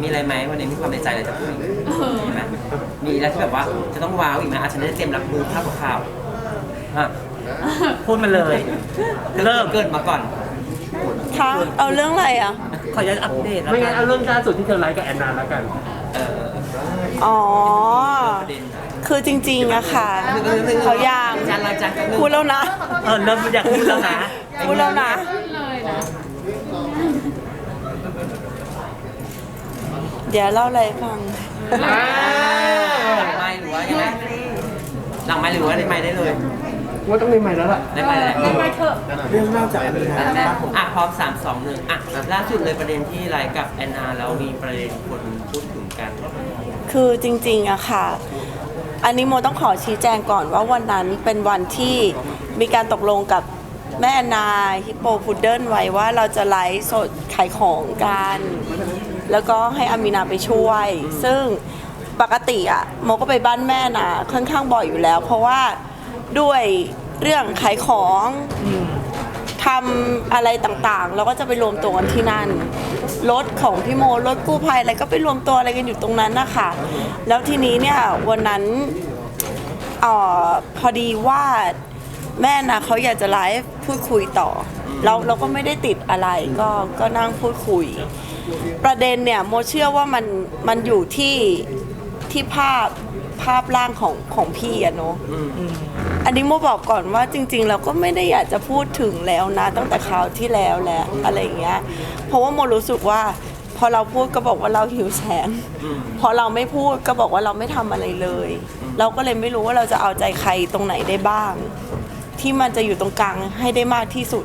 มีอะไรไหมวันนี้มีความในใจอะไรจะพูดอีกมีไหมมีอะไรที่แบบว่าจะต้องว้าวอีกไหมอาจจะได้เตรียมรับมือภาพกับข่าวอะพูดมาเลย เริ่มเกิดมาก่อน คะเอาเรื่องอะไรอะ ขออนุญาตอัปเดตแล้วไม่กังั้นนเอาเรื่องล่าสุดที่เธอไลฟ์กับแอนนาแล้วกันเอออ๋อ ประเด็นคือจริงๆอะค่ะ เขายาง จานละจานกันหนึ่งพูดแล้วนะ เออเริ่มอยากพูดแล้วนะ พูดแล้วนะ เดี๋ยวเล่าอะไรให้ฟัง หลังไม้หรือว่ายังไงหลังไม้หรือว่าได้ไม้ได้เลยว่าต้องมีใหม่แล้วล่ะได้ไม้แล้วเรื่องเล่าจากแอนนาแรกอะพร้อมสามสองหนึ่งอะล่าสุดเลยประเด็นที่ไลฟ์กับแอนนาแล้วมีประเด็นคนพูดถึงกัน คือจริงๆอะค่ะ อันนี้โมต้องขอชี้แจงก่อนว่าวันนั้นเป็นวันที่มีการตกลงกับแม่แอนนาฮิปโปพุดเดิลไว้ว่าเราจะไลฟ์สดขายของกัน แล้วก็ให้อามีนาไปช่วย ซึ่งปกติอะโมก็ไปบ้านแม่นะค่อนข้างบ่อยอยู่แล้ว เพราะว่าด้วยเรื่องขายของทำอะไรต่างๆ เราก็จะไปรวมตัวกันที่นั่น รถของพี่โมรถกู้ภัยอะไรก็ไปรวมตัวอะไรกันอยู่ตรงนั้นนะคะแล้วทีนี้เนี่ยวันนั้นเออพอดีว่าแม่นะเขาอยากจะไลฟ์พูดคุยต่อเราเราก็ไม่ได้ติดอะไรก็ก็นั่งพูดคุย ประเด็นเนี่ยโมเชื่อว่ามันมันอยู่ที่ที่ภาพภาพร่างของของพี่อะเนาะอันนี้โมบอกก่อนว่าจริง ๆ เราก็ไม่ได้อยากจะพูดถึงแล้วนะ ตั้งแต่คราวที่แล้วแหละอะไรอย่างเงี้ย เพราะว่าโมรู้สึกว่า พอเราพูดก็บอกว่าเราหิวแสงพอเราไม่พูดก็บอกว่าเราไม่ทำอะไรเลย เราก็เลยไม่รู้ว่าเราจะเอาใจใครตรงไหนได้บ้าง ที่มันจะอยู่ตรงกลางให้ได้มากที่สุด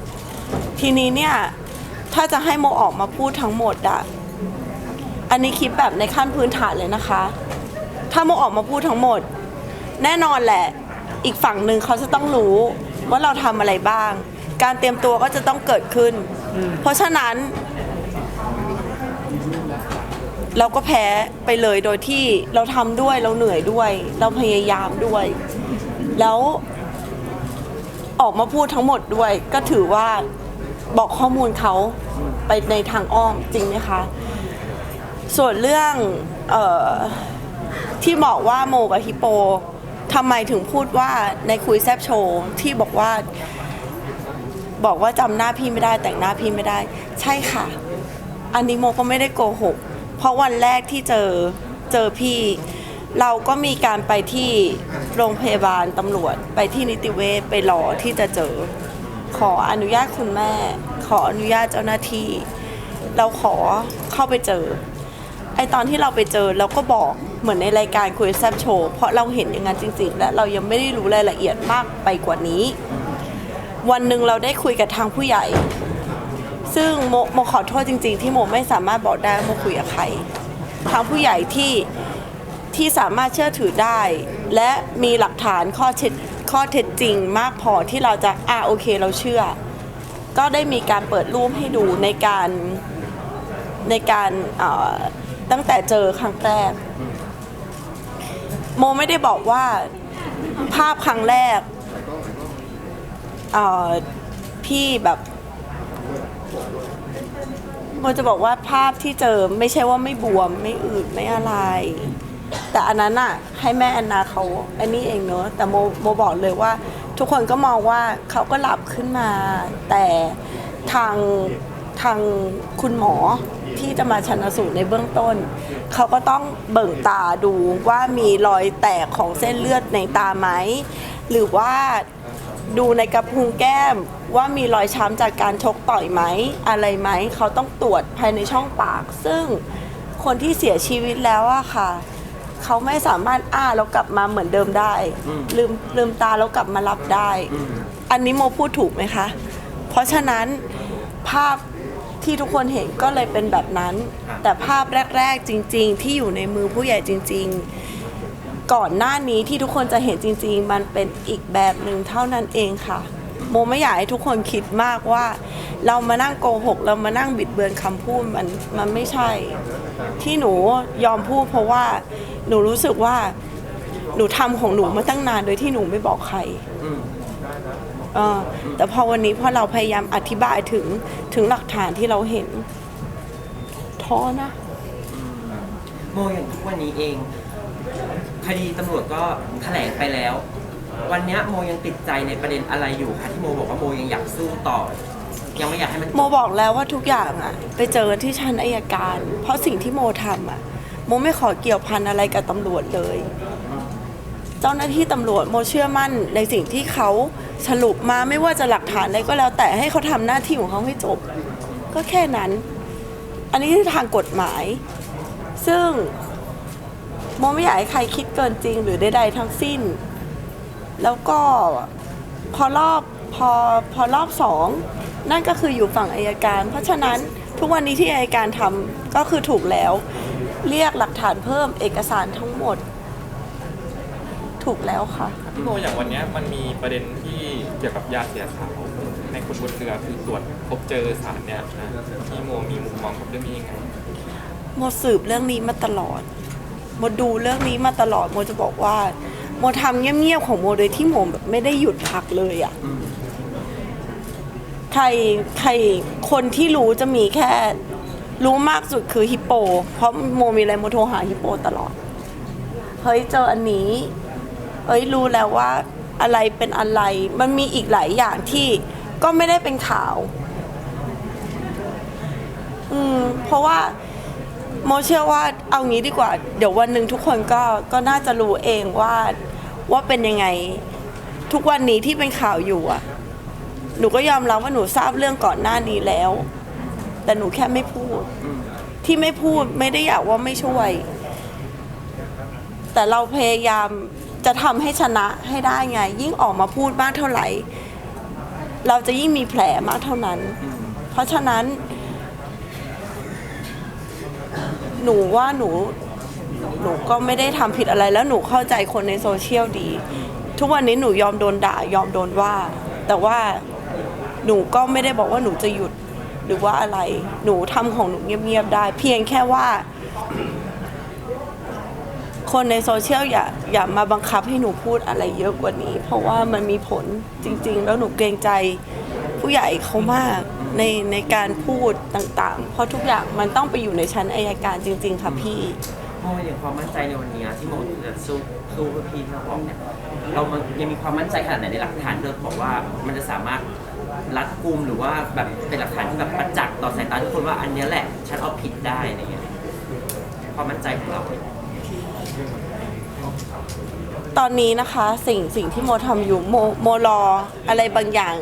ทีนี้เนี่ย ถ้าจะให้โมออกมาพูดทั้งหมดอะอันนี้คิดแบบในขั้นพื้นฐานเลยนะคะ ถ้าโมออกมาพูดทั้งหมด แน่นอนแหละ อีกฝั่งหนึ่งเขาจะต้องรู้ว่าเราทำอะไรบ้าง การเตรียมตัวก็จะต้องเกิดขึ้น เพราะฉะนั้น เราก็แพ้ไปเลยโดยที่เราทำด้วยเราเหนื่อยด้วย เราพยายามด้วย แล้วออกมาพูดทั้งหมดด้วย ก็ถือว่า บอกข้อมูลเขาไปในทางอ้อมจริงไหมคะ ส่วนเรื่องออที่บอกว่าโมกับฮิปโปทำไมถึงพูดว่าในคุยแซบโชว์ที่บอกว่า บอกว่าจำหน้าพี่ไม่ได้แต่งหน้าพี่ไม่ได้ ใช่ค่ะ อันนี้โมก็ไม่ได้โกหก เพราะวันแรกที่เจอเจอพี่ เราก็มีการไปที่โรงพยาบาลตำรวจ ไปที่นิติเวชไปรอที่จะเจอ ขออนุญาตคุณแม่ ขออนุญาตเจ้าหน้าที่ เราขอเข้าไปเจอ ไอตอนที่เราไปเจอเราก็บอกเหมือนในรายการคุยแซบโชว์เพราะเราเห็นอย่างนั้นจริง ๆ และเรายังไม่ได้รู้รายละเอียดมากไปกว่านี้ วันหนึ่งเราได้คุยกับทางผู้ใหญ่ ซึ่งโมโมขอโทษจริง ๆ ที่โมไม่สามารถบอกได้โมคุยกับใครทางผู้ใหญ่ที่ที่สามารถเชื่อถือได้ และมีหลักฐานข้อเท็จ ข้อเท็จจริงมากพอที่เราจะอ่าโอเคเราเชื่อ ก็ได้มีการเปิดรูปให้ดูในการในการอ่อตั้งแต่เจอครั้งแรก โมไม่ได้บอกว่าภาพครั้งแรกอ่อพี่แบบโมจะบอกว่าภาพที่เจอไม่ใช่ว่าไม่บวมไม่อืดไม่อะไร แต่อันนั้นอะให้แม่แอนนาเขาอันนี้เองเนอะแต่โมโมบอกเลยว่า ทุกคนก็มองว่าเขาก็หลับขึ้นมา แต่ทางทางคุณหมอที่จะมาชันสูตรในเบื้องต้น เขาก็ต้องเบิ่งตาดูว่ามีรอยแตกของเส้นเลือดในตาไหม หรือว่าดูในกระพุ้งแก้มว่ามีรอยช้ำจากการชกต่อยไหม อะไรไหม เขาต้องตรวจภายในช่องปาก ซึ่งคนที่เสียชีวิตแล้วอะค่ะ เขาไม่สามารถอ้าแล้วกลับมาเหมือนเดิมได้ ลืมลืมตาแล้วกลับมารับได้ อันนี้โมพูดถูกไหมคะ เพราะฉะนั้นภาพที่ทุกคนเห็นก็เลยเป็นแบบนั้น แต่ภาพแรก ๆ จริง ๆ ที่อยู่ในมือผู้ใหญ่จริง ๆ ก่อนหน้านี้ที่ทุกคนจะเห็นจริง ๆ มันเป็นอีกแบบหนึ่งเท่านั้นเองค่ะ โมไม่อยากให้ทุกคนคิดมากว่า เรามานั่งโกหก เรามานั่งบิดเบือนคำพูดมันมันไม่ใช่ ที่หนูยอมพูดเพราะว่า หนูรู้สึกว่าหนูทำของหนูมาตั้งนานโดยที่หนูไม่บอกใครเออแต่พอวันนี้พอเราพยายามอธิบายถึงถึงหลักฐานที่เราเห็นเท้อนะโมอย่างทุกวันนี้เอง คดีตำรวจก็แถลงไปแล้ว วันเนี้ยโมยังติดใจในประเด็นอะไรอยู่คะที่โมบอกว่าโมยังอยากสู้ต่อ ยังไม่อยากให้มันโมบอกแล้วว่าทุกอย่างอะไปเจอที่ชั้นอายการ เพราะสิ่งที่โมทำอะ โมไม่ขอเกี่ยวพันอะไรกับตำรวจเลย เจ้าหน้าที่ตำรวจโมเชื่อมั่นในสิ่งที่เขาสรุปมาไม่ว่าจะหลักฐานอะไรก็แล้ว แต่ให้เขาทำหน้าที่ของเขาให้จบ ก็แค่นั้น อันนี้คือทางกฎหมาย ซึ่งโมไม่อยากให้ใครคิดเกินจริงหรือใดๆทั้งสิ้น แล้วก็พอรอบพอพอรอบสองนั่นก็คืออยู่ฝั่งอายการ เพราะฉะนั้นทุกวันนี้ที่อายการทำก็คือถูกแล้ว เรียกหลักฐานเพิ่มเอกสารทั้งหมด ถูกแล้วค่ะ พี่โมอย่างวันเนี้ยมันมีประเด็นที่เกี่ยวกับยาเสียสาวในคนบนเรือคือตรวจพบเจอสารเนี่ยนะพี่โมมีมุมมองกับเรื่องนี้ยังไงโมสืบเรื่องนี้มาตลอด โมดูเรื่องนี้มาตลอด โมจะบอกว่า โมทำเงียบๆของโมโดยที่โมแบบไม่ได้หยุดพักเลยอะ่ะ ใครใครคนที่รู้จะมีแค่ รู้มากสุดคือฮิปโป เพราะโมมีอะไรโมโทรหาฮิปโปตลอด เฮ้ยเจออันนี้ เอ้ยรู้แล้วว่าอะไรเป็นอะไร มันมีอีกหลายอย่างที่ก็ไม่ได้เป็นข่าว อืม เพราะว่าโมเชื่อว่าเอางี้ดีกว่า เดี๋ยววันหนึ่งทุกคนก็ก็น่าจะรู้เองว่าว่าเป็นยังไง ทุกวันนี้ที่เป็นข่าวอยู่อะหนูก็ยอมรับว่าหนูทราบเรื่องก่อนหน้านี้แล้ว แต่หนูแค่ไม่พูด ที่ไม่พูดไม่ได้อยากว่าไม่ช่วย แต่เราพยายามจะทำให้ชนะให้ได้ไง ยิ่งออกมาพูดมากเท่าไหร่ เราจะยิ่งมีแผลมากเท่านั้น เพราะฉะนั้น หนูว่าหนูหนูก็ไม่ได้ทำผิดอะไรแล้วหนูเข้าใจคนในโซเชียลดี ทุกวันนี้หนูยอมโดนด่ายอมโดนว่า แต่ว่าหนูก็ไม่ได้บอกว่าหนูจะหยุด หรือว่าอะไรหนูทำของหนูเงียบๆได้ เพียงแค่ว่า คนในโซเชียลอย่าอย่ามาบังคับให้หนูพูดอะไรเยอะกว่านี้ เพราะว่ามันมีผลจริง ๆ แล้วหนูเกรงใจผู้ใหญ่เขามากในในการพูดต่างๆ เพราะทุกอย่างมันต้องไปอยู่ในชั้นอายการจริง ๆ ค่ะพี่โมอย่างความมั่นใจในวันนี้ที่โมจะสู้สู้เพื่อพี่ที่เราบอกเนี่ยเรามันยังมีความมั่นใจขนาดไหนในหลักฐานที่เราบอกว่ามันจะสามารถ รัดกุมหรือว่าแบบเป็นหลักฐานที่แบบประจักษ์ต่อสายตาทุกคนว่าอันเนี้ยแหละฉันเอาผิดได้อะไรเงี้ยความมั่นใจของเรา ตอนนี้นะคะสิ่งสิ่งที่โมทำอยู่โมโมรออะไรบางอย่าง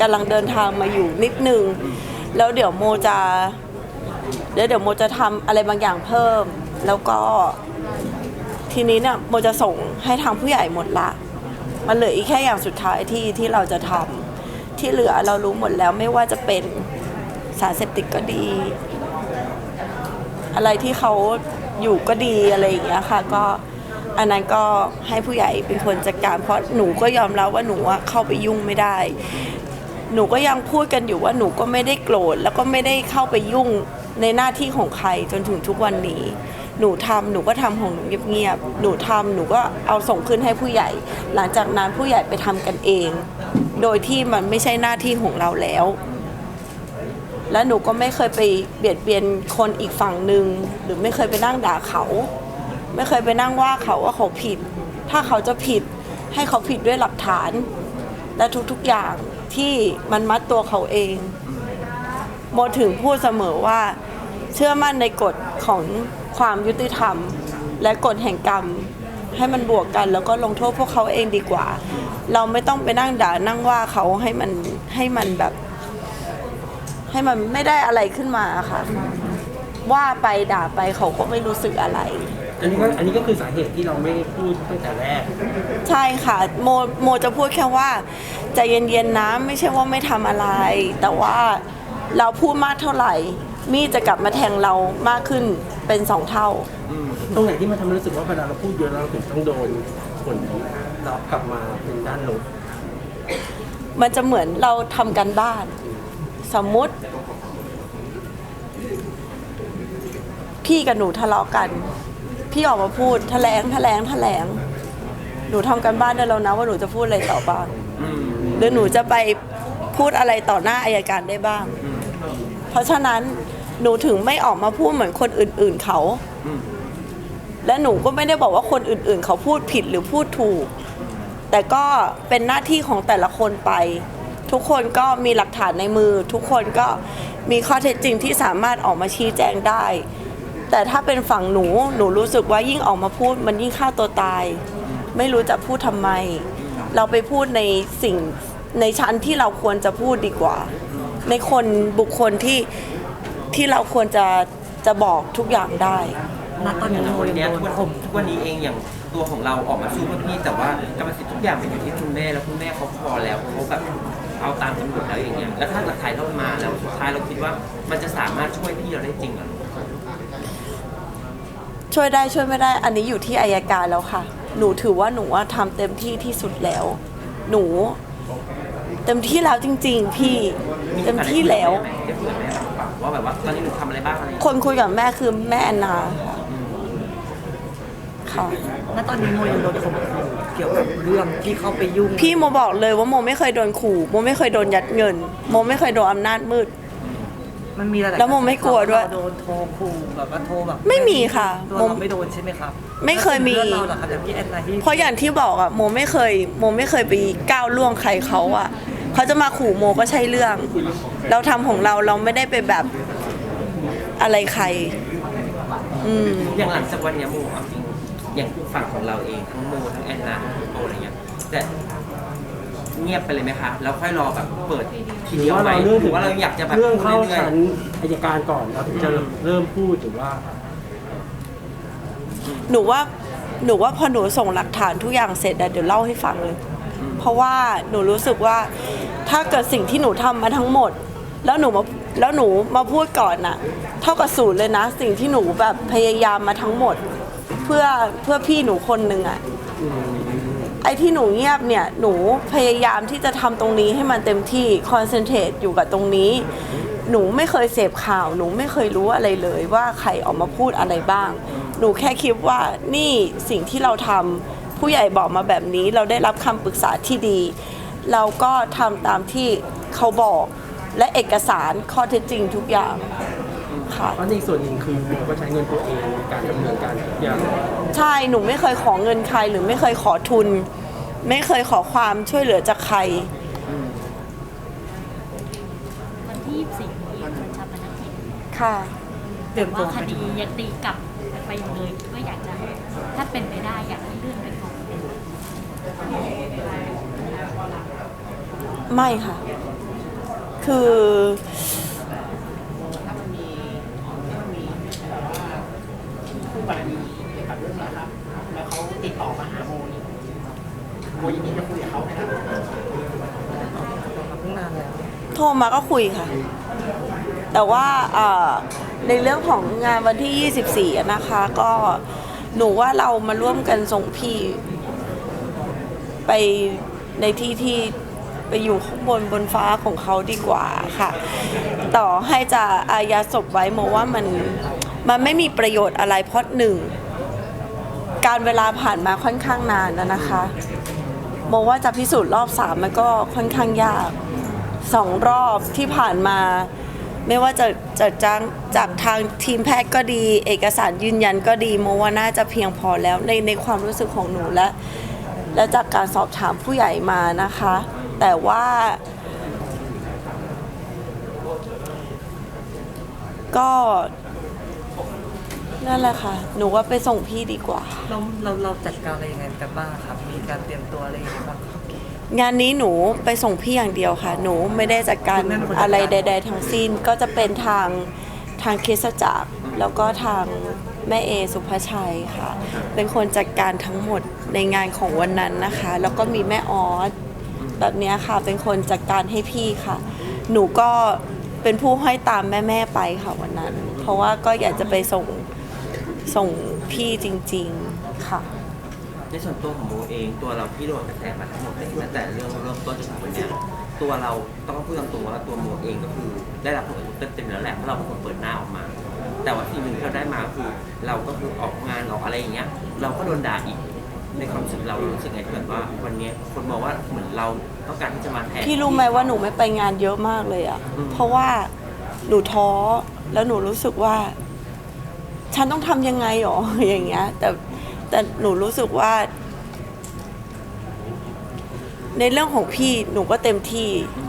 กำลังเดินทางมาอยู่นิดนึง แล้วเดี๋ยวโมจะเดี๋ยวเดี๋ยวโมจะทำอะไรบางอย่างเพิ่ม แล้วก็ทีนี้เนี่ยโมจะส่งให้ทางผู้ใหญ่หมดละ มันเหลืออีกแค่อย่างสุดท้ายที่ที่เราจะทำ ที่เหลือเรารู้หมดแล้วไม่ว่าจะเป็นสารเสพติดก็ดี อะไรที่เขาอยู่ก็ดีอะไรอย่างเงี้ยค่ะ ก็อันนั้นก็ให้ผู้ใหญ่เป็นคนจัดการ เพราะหนูก็ยอมรับว่าหนูอะเข้าไปยุ่งไม่ได้ หนูก็ยังพูดกันอยู่ว่าหนูก็ไม่ได้โกรธแล้วก็ไม่ได้เข้าไปยุ่งในหน้าที่ของใครจนถึงทุกวันนี้ หนูทำหนูก็ทำของหนูเงียบๆหนูทำหนูก็เอาส่งขึ้นให้ผู้ใหญ่ หลังจากนั้นผู้ใหญ่ไปทำกันเอง โดยที่มันไม่ใช่หน้าที่ของเราแล้ว และหนูก็ไม่เคยไปเบียดเบียนคนอีกฝั่งหนึ่งหรือไม่เคยไปนั่งด่าเขา ไม่เคยไปนั่งว่าเขาว่าเขาผิด ถ้าเขาจะผิดให้เขาผิดด้วยหลักฐาน และทุกๆอย่างที่มันมัดตัวเขาเอง โมถึงพูดเสมอว่า เชื่อมั่นในกฎของความยุติธรรม และกฎแห่งกรรม ให้มันบวกกันแล้วก็ลงโทษพวกเขาเองดีกว่า เราไม่ต้องไปนั่งด่านั่งว่าเขาให้มันให้มันแบบ ให้มันไม่ได้อะไรขึ้นมาค่ะ ว่าไปด่าไปเขาก็ไม่รู้สึกอะไร อันนี้ก็อันนี้ก็คือสาเหตุที่เราไม่พูดตั้งแต่แรก ใช่ค่ะโมโมจะพูดแค่ว่าใจเย็นๆนะไม่ใช่ว่าไม่ทำอะไร แต่ว่าเราพูดมากเท่าไหร่ มีดจะกลับมาแทงเรามากขึ้นเป็นสองเท่าตรงไหนที่มันทำให้รู้สึกว่าเวลาเราพูดเยอะแล้วเราถึงต้องโดนผล ตอบกลับมาเป็นด้านลบมันจะเหมือนเราทำกันบ้าน สมมุติ พี่กับหนูทะเลาะกัน พี่ออกมาพูดแถลงแถลงแถลง หนูทำกันบ้านได้แล้วนะว่าหนูจะพูดอะไรต่อบ้างหรือหนูจะไปพูดอะไรต่อหน้าอายการได้บ้าง เพราะฉะนั้นหนูถึงไม่ออกมาพูดเหมือนคนอื่น ๆเขา และหนูก็ไม่ได้บอกว่าคนอื่น ๆ เขาพูดผิดหรือพูดถูก แต่ก็เป็นหน้าที่ของแต่ละคนไป ทุกคนก็มีหลักฐานในมือ ทุกคนก็มีข้อเท็จจริงที่สามารถออกมาชี้แจงได้ แต่ถ้าเป็นฝั่งหนู หนูรู้สึกว่ายิ่งออกมาพูดมันยิ่งฆ่าตัวตาย ไม่รู้จะพูดทำไม เราไปพูดในสิ่งในชั้นที่เราควรจะพูดดีกว่า ในคนบุคคลที่ที่เราควรจะจะบอกทุกอย่างได้ ณตอนนี้โมวันยังเนี้ยโดทุกนวันข่มทุกวันนี้เองอย่าง ตัวของเราออกมาสู้เพื่อพี่ แต่ว่ากรรมสิทธิ์ทุกอย่างเป็นอยู่ที่คุณแม่แล้วคุณแม่เขาพอแล้วเขาแบบเอาตามตำรวจแล้วอย่างเงี้ยแล้วถ้าหลักฐานเรามาแล้วสุดท้ายเราคิดว่ามันจะสามารถช่วยพี่เราได้จริงเหรอช่วยได้ช่วยไม่ได้อันนี้อยู่ที่อายการแล้วค่ะ หนูถือว่าหนูว่าทำเต็มที่ที่สุดแล้ว หนู เต็มที่แล้วจริง ๆ พี่เต็มที่แล้ว ได้คุยกับแม่บ้างเปล่าว่าแบบว่าตอนนี้หนูทำอะไรบ้างอะไรอย่างคเงี้ยนคุยกับแม่คือแม่แอนนาค่ะ ณตอนนี้โมยังโดนข่มขู่เกี่ยวกับเรื่องที่เขาไปยุ่งพี่โมบอกเลยว่าโมไม่เคยโดนขู่โมไม่เคยโดนยัดเงิน โมไม่เคยโดนอำนาจมืด มันมีหลายๆแล้วโมไม่กลัวด้วยโดนโทรขู่แบบว่าโทรแบบไม่มีค่ะตัวโมเราไม่โดนใช่ไหมครับไม่เคยมีเพื่อนเราเหรอครับแบบพี่แอนนาที่เพราะอย่างที่บอกอะโมไม่เคยโมไม่เคยไปก้าวล่วงใครเขาอะเขาจะมาขู่โมก็ใช่เรื่อง เราทำของเราเราไม่ได้ไปแบบอะไรใคร อืม อย่างหลังจากวันเนี้ยโมเอาจริง อย่างฝั่งของเราเองทั้งโมทั้งแอนนาทั้งโตอะไรเงี้ยแต่เงียบไปเลยไหมคะแล้วค่อยรอแบบเปิดทีหรือเดียวว่าไหมเราเรื่องหรือว่าเราอยากจะแบบเรื่องเข้าเรื่อยชั้นอายการก่อนเราถึงจะเริ่มพูดหรือว่า หนูว่าหนูว่าพอหนูส่งหลักฐานทุกอย่างเสร็จอะเดี๋ยวเล่าให้ฟังเลย เพราะว่าหนูรู้สึกว่าถ้าเกิดสิ่งที่หนูทำมาทั้งหมด แล้วหนูมาแล้วหนูมาพูดก่อนน่ะ เท่ากับศูนย์เลยนะ สิ่งที่หนูแบบพยายามมาทั้งหมด เพื่อเพื่อพี่หนูคนหนึ่งอะไอ้ที่หนูเงียบเนี่ย หนูพยายามที่จะทำตรงนี้ให้มันเต็มที่คอนเซนเทรตอยู่กับตรงนี้ หนูไม่เคยเสพข่าว หนูไม่เคยรู้อะไรเลยว่าใครออกมาพูดอะไรบ้าง หนูแค่คิดว่านี่สิ่งที่เราทำผู้ใหญ่บอกมาแบบนี้ เราได้รับคำปรึกษาที่ดี เราก็ทำตามที่เขาบอกและเอกสารข้อเท็จจริงทุกอย่าง ค่ะ เพราะในส่วนหนึ่งคือโมก็ใช้เงินตัวเองในการดำเนินการทุกอย่างใช่ หนูไม่เคยขอเงินใครหรือไม่เคยขอทุน ไม่เคยขอความช่วยเหลือจากใคร วันที่ 24นี้วันชาปนกิจค่ะเตรียมตัวว่าคไปดียังตีกลับไปเลยก็อยากจะให้ถ้าเป็นไปได้อยากให้เลื่อนไปก่อนไม่ค่ะ คือ เพิ่งนานแล้วโทรมาก็คุยค่ะ แต่ว่าในเรื่องของงานวันที่ 24 นะคะ ก็หนูว่าเรามาร่วมกันส่งพี่ไปในที่ที่ไปอยู่ข้างบนบนฟ้าของเขาดีกว่าค่ะ ต่อให้จะอายัดศพไว้โมว่ามันมันไม่มีประโยชน์อะไรเพราะหนึ่ง การเวลาผ่านมาค่อนข้างนานแล้วนะคะโมว่าจะพิสูจน์รอบสามมันก็ค่อนข้างยากสองรอบที่ผ่านมา ไม่ว่าจะจะจ้างจากทางทีมแพทย์ก็ดี เอกสารยืนยันก็ดีโมว่าน่าจะเพียงพอแล้วในในความรู้สึกของหนูและและจากการสอบถามผู้ใหญ่มานะคะ แต่ว่า ก็ นั่นแหละค่ะ หนูว่าไปส่งพี่ดีกว่า เราเราเราจัดการอะไรยังไงกันบ้างครับมีการเตรียมตัวอะไรยังไงบ้างครับ งานนี้หนูไปส่งพี่อย่างเดียวค่ะ หนูไม่ได้จัดการคุณแม่เป็นคนจัดการ อะไรใด ๆ ทั้งสิ้นก็จะเป็นทางทางคริสตจักรแล้วก็ทางแม่เอสุภาชัยค่ะ เป็นคนจัดการทั้งหมดในงานของวันนั้นนะคะ แล้วก็มีแม่ออสแบบเนี้ยค่ะ เป็นคนจัดการให้พี่ค่ะ หนูก็เป็นผู้ให้ตามแม่ ๆ ไปค่ะวันนั้น เพราะว่าก็อยากจะไปส่ง ส่งพี่จริง ๆ ค่ะ ในส่วนตัวของโมเองตัวเราที่โดนกระแสมาทั้งหมดเลยตั้งแต่เรื่องเริ่มต้นจนถึงวันเนี้ยตัวเราต้องพูดตามตรงว่าตัวโมเองก็คือได้รับผลกระทบเต็มๆแล้วแหละเพราะเราเป็นคนเปิดหน้าออกมา แต่ว่าสิ่งหนึ่งที่เราได้มาก็คือ เราก็คือออกงานออกอะไรอย่างเงี้ย เราก็โดนด่าอีกในความรู้สึกเราเรารู้สึกไงที่แบบว่าวันเนี้ยคนมองว่าเหมือนเราต้องการที่จะมาแทน พี่รู้ไหมว่าหนูไม่ไปงานเยอะมากเลยอะ่ะอืม เพราะว่าหนูท้อแล้วหนูรู้สึกว่า ฉันต้องทำยังไงหรออย่างเงี้ย แต่แต่หนูรู้สึกว่า ในเรื่องของพี่หนูก็เต็มที่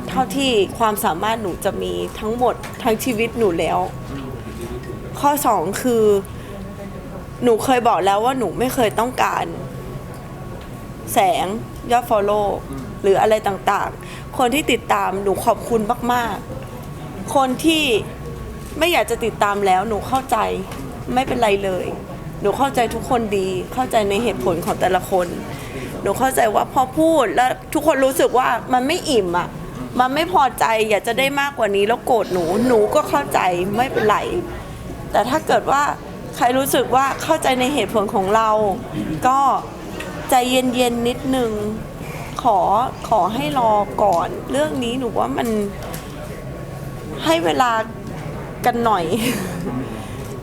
เท่าที่ความสามารถหนูจะมีทั้งหมดทั้งชีวิตหนูแล้ว ข้อสองคือ หนูเคยบอกแล้วว่าหนูไม่เคยต้องการ แสงยอดฟอลโล่หรืออะไรต่างๆ คนที่ติดตามหนูขอบคุณมาก ๆ คนที่ไม่อยากจะติดตามแล้วหนูเข้าใจ ไม่เป็นไรเลย หนูเข้าใจทุกคนดี เข้าใจในเหตุผลของแต่ละคน หนูเข้าใจว่าพอพูดแล้วทุกคนรู้สึกว่ามันไม่อิ่มอะ มันไม่พอใจอยากจะได้มากกว่านี้แล้วโกรธหนู หนูก็เข้าใจไม่เป็นไร แต่ถ้าเกิดว่าใครรู้สึกว่าเข้าใจในเหตุผลของเรา ก็ใจเย็นๆนิดนึง ขอขอให้รอก่อน เรื่องนี้หนูว่ามันให้เวลากันหน่อย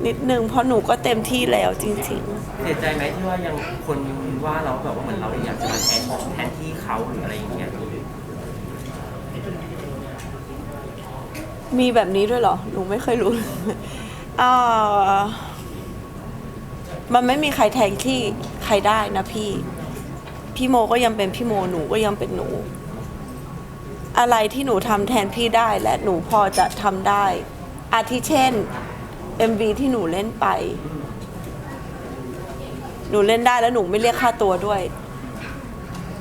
นิดนึงเพราะหนูก็เต็มที่แล้วจริงเสียใจไหมที่ว่ายังคนว่าเราแบบว่าเหมือนเราอยากจะมาแทนแทนที่เขาหรืออะไรอย่างเงี้ยๆมีแบบนี้ด้วยเหรอ หนูไม่เคยรู้เลยเอ่อมันไม่มีใครแทนที่ใครได้นะพี่ พี่โมก็ยังเป็นพี่โม หนูก็ยังเป็นหนู อะไรที่หนูทำแทนพี่ได้และหนูพอจะทำได้ อาทิเช่น MV ที่หนูเล่นไป หนูเล่นได้แล้วหนูไม่เรียกค่าตัวด้วย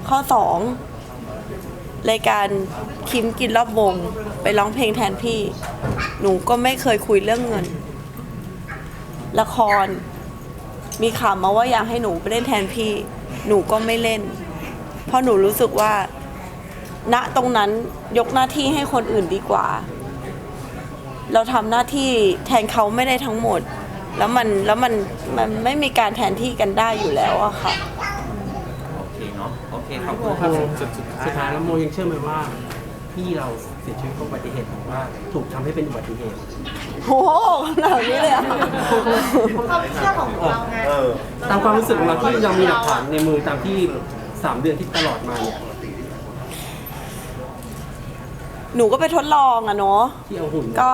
ข้อสองรายการคิมกินรอบวง ไปร้องเพลงแทนพี่ หนูก็ไม่เคยคุยเรื่องเงิน ละคร มีข่าวมาว่าอยากให้หนูไปเล่นแทนพี่ หนูก็ไม่เล่น เพราะหนูรู้สึกว่า ณตรงนั้นยกหน้าที่ให้คนอื่นดีกว่า เราทำหน้าที่แทนเขาไม่ได้ทั้งหมด แล้วมันแล้วมันมันไม่มีการแทนที่กันได้อยู่แล้วอะค่ะ โอเคเนาะโอเคขอบคุณโมครับสุดสุดท้ายแล้วโมยังเชื่อไหมว่าพี่เราเสียชีวิตเพราะอุบัติเหตุหรือว่า ถูกทำให้เป็นอุบัติเหตุ โอ้โหขนาดนี้เลยอะความเชื่อของเราไง ตามความรู้สึกของเราที่ยังมีหลักฐานในมือตามที่สามเดือนที่ตลอดมาเนี่ย หนูก็ไปทดลองอะเนาะที่เอาหุ่นก็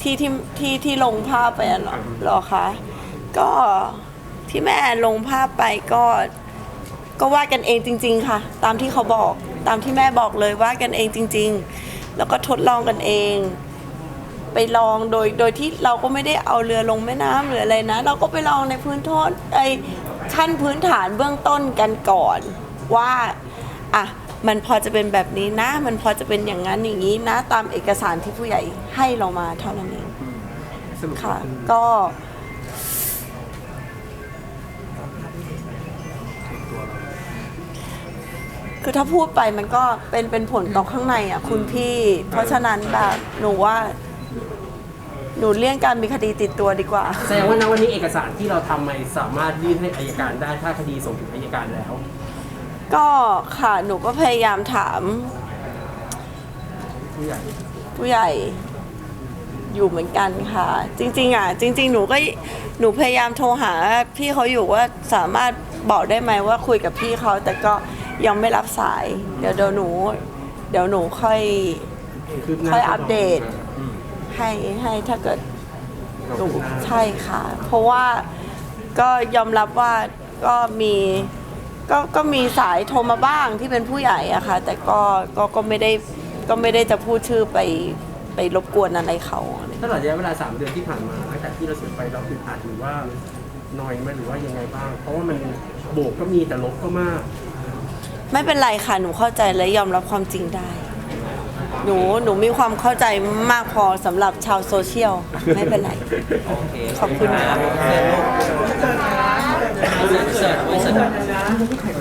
ที่ที่ที่ที่ลงภาพไปอะเหรอเหรอคะก็ที่แม่ลงภาพไปก็ก็วาดกันเองจริง ๆ ค่ะ ตามที่เขาบอกตามที่แม่บอกเลยวาดกันเองจริง ๆ แล้วก็ทดลองกันเอง ไปลองโดยโดยที่เราก็ไม่ได้เอาเรือลงแม่น้ำหรืออะไรนะ เราก็ไปลองในพื้นทนไอ้ขั้นพื้นฐานเบื้องต้นกันก่อนว่าอะ มันพอจะเป็นแบบนี้นะ มันพอจะเป็นอย่างนั้นอย่างนี้นะ ตามเอกสารที่ผู้ใหญ่ให้เรามาเท่านั้นเองสรุปค่ะ ก็ คือถ้าพูดไปมันก็เป็นเป็นผลต่อข้างในอะ คุณพี่ เพราะฉะนั้นแบบหนูว่า หนูเลี่ยงการมีคดีติดตัวดีกว่า แสดงว่าณวันนี้เอกสารที่เราทำมาสามารถยื่นให้อายการได้ถ้าคดีส่งถึงอายการแล้ว ก็ค่ะหนูก็พยายามถามผู้ใหญ่ผู้ใหญ่อยู่เหมือนกันค่ะ จริง ๆ อะ จริง ๆ หนูก็หนูพยายามโทรหาพี่เขาอยู่ว่าสามารถบอกได้ไหมว่าคุยกับพี่เขาแต่ก็ยังไม่รับสาย เดี๋ยวเดี๋ยวหนู เดี๋ยวหนูค่อยคืบหน้าค่อยอัปเดตให้ให้ถ้าเกิดหนูใช่ค่ะ เพราะว่าก็ยอมรับว่าก็มี ก็ก็มีสายโทรมาบ้างที่เป็นผู้ใหญ่อะค่ะ แต่ก็ก็ก็ไม่ได้ก็ไม่ได้จะพูดชื่อไปไปรบกวนอะไรเขาตลอดระยะเวลา 3 เดือนที่ผ่านมาตั้งแต่ที่เราเสียไปเราอึดอัดหรือว่าน้อยไหมหรือว่ายังไงบ้าง เพราะว่ามันโบกก็มีแต่ลบก็มาก ไม่เป็นไรค่ะ หนูเข้าใจและยอมรับความจริงได้ หนูหนูมีความเข้าใจมากพอสำหรับชาวโซเชียล ไม่เป็นไรโอเคขอบคุณครับเสิร์ฟลูกเสิร์ฟเสิร์ฟเสิร์ฟ